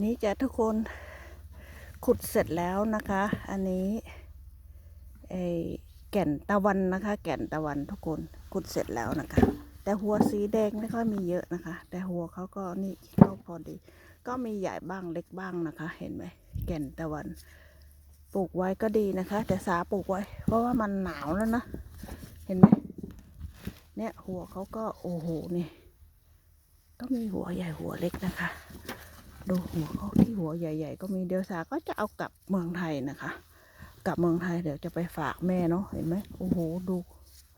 นี้จะทุกคนขุดเสร็จแล้วนะคะ อันนี้ไอแก่นตะวันนะคะ แก่นตะวันทุกคนขุดเสร็จแล้วนะคะ แต่หัวสีแดงไม่ค่อยมีเยอะนะคะ แต่หัวเขาก็นี่ก็พอดี ก็มีใหญ่บ้างเล็กบ้างนะคะ เห็นไหมแก่นตะวัน ปลูกไว้ก็ดีนะคะ แต่สาปลูกไว้ เพราะว่ามันหนาวแล้วนะเห็นไหมเนี่ยหัวเขาก็โอ้โหนี่ก็มีหัวใหญ่หัวเล็กนะคะ ดูหัวเขาที่หัวใหญ่ ๆ ก็มีเดี๋ยวสาก็จะเอากลับเมืองไทยนะคะ กลับเมืองไทยเดี๋ยวจะไปฝากแม่เนาะเห็นไหมโอ้โหดู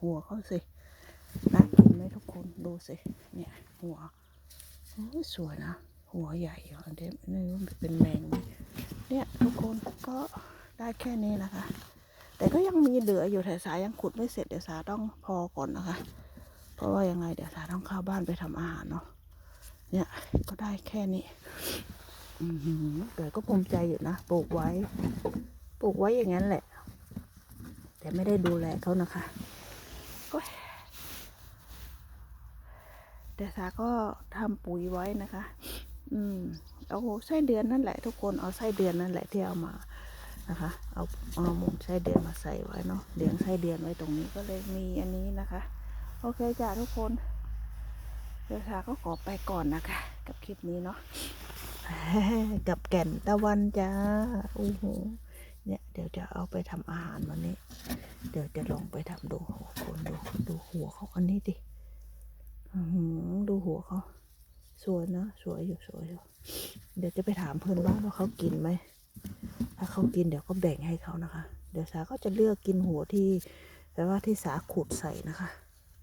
หัวเขาสิน่ากินไหมทุกคนดูสิเนี่ยหัวสวยนะหัวใหญ่เดียวไม่รู้เป็นแมงเนี่ยทุกคนก็ได้แค่นี้นะคะ แต่ก็ยังมีเหลืออยู่แต่สายังขุดไม่เสร็จเดี๋ยวสาต้องพอก่อนนะคะ เพราะว่ายังไงเดี๋ยวสาต้องเข้าบ้านไปทำอาหารเนาะ เนี่ยก็ได้แค่นี้แต่ก็ภูมิใจอยู่นะปลูกไว้ ปลูกไว้อย่างนั้นแหละ แต่ไม่ได้ดูแลเขานะคะแต่สาก็ทำปุ๋ยไว้นะคะ อืม เอาไส้เดือนนั่นแหละ ทุกคนเอาไส้เดือนนั่นแหละที่เอามานะคะ เอาเอาหมูไส้เดือนมาใส่ไว้เนาะเลี้ยงไส้เดือนไว้ตรงนี้ก็เลยมีอันนี้นะคะ โอเคจ้ะทุกคน เดี๋ยวสาก็ขอไปก่อนนะคะ กับคลิปนี้เนาะกับแก่นตะวันจ้าโอ้โหเนี่ยเดี๋ยวจะเอาไปทำอาหารวันนี้ เดี๋ยวจะลองไปทำดูโอ้โหคนดูดูหัวเขาอันนี้ดิหือดูหัวเขาสวยนะสวยอยู่สวยอยู่ เดี๋ยวจะไปถามเพื่อนบ้านว่าเขากินไหมถ้าเขากินเดี๋ยวก็แบ่งให้เขานะคะ เดี๋ยวสาก็จะเลือกกินหัวที่แปลว่าที่สาขูดใส่นะคะ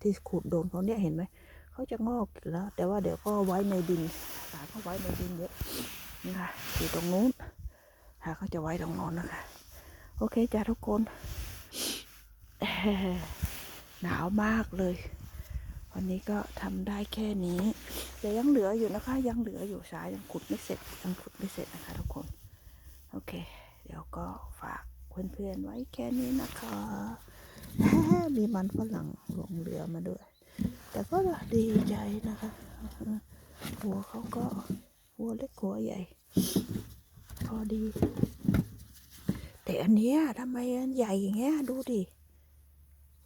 ที่ขูดโดนเขาเนี่ยเห็นไหม เขาจะงอกอยู่แล้ว แต่ว่าเดี๋ยวก็ไว้ในดินสาก็ไว้ในดินเยอะนี่ค่ะอยู่ตรงนู้นสาก็จะไว้ตรงน้นนะคะ โอเคจ้าทุกคนหนาวมากเลย วันนี้ก็ทำได้แค่นี้แต่ยังเหลืออยู่นะคะ ยังเหลืออยู่สายยังขุดไม่เสร็จยังขุดไม่เสร็จนะคะ ทุกคน โอเค เดี๋ยวก็ฝากเพื่อนๆไว้แค่นี้นะคะ มีมันฝรั่งหลงเหลือมาด้วย แต่ก็ดีใจนะคะ หัวเขาก็หัวเล็กหัวใหญ่ พอดี แต่อันเนี้ยทำไมอันใหญ่อย่างเงี้ยดูดิ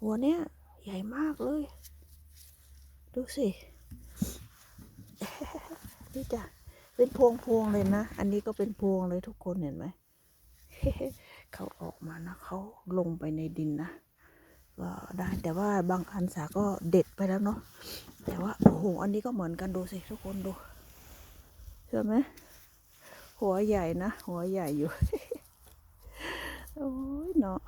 หัวเนี้ยใหญ่มากเลย ดูสินี่จ้ะเป็นพวงพวงเลยนะ อันนี้ก็เป็นพวงเลยทุกคนเห็นไหม เขาออกมานะ เขาลงไปในดินนะ ก็ได้แต่ว่าบางอันสาก็เด็ดไปแล้วเนาะแต่ว่าโอ้โหอันนี้ก็เหมือนกันดูสิทุกคนดูเห็นไหมหัวใหญ่นะ หัวใหญ่อยู่ โอ้ยเนาะ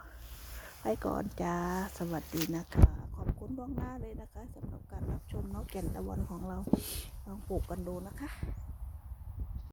ไปก่อนจ้า สวัสดีนะคะ ขอบคุณล่วงหน้าเลยนะคะสำหรับการรับชมเนาะแก่นตะวันของเราลองปลูกกันดูนะคะ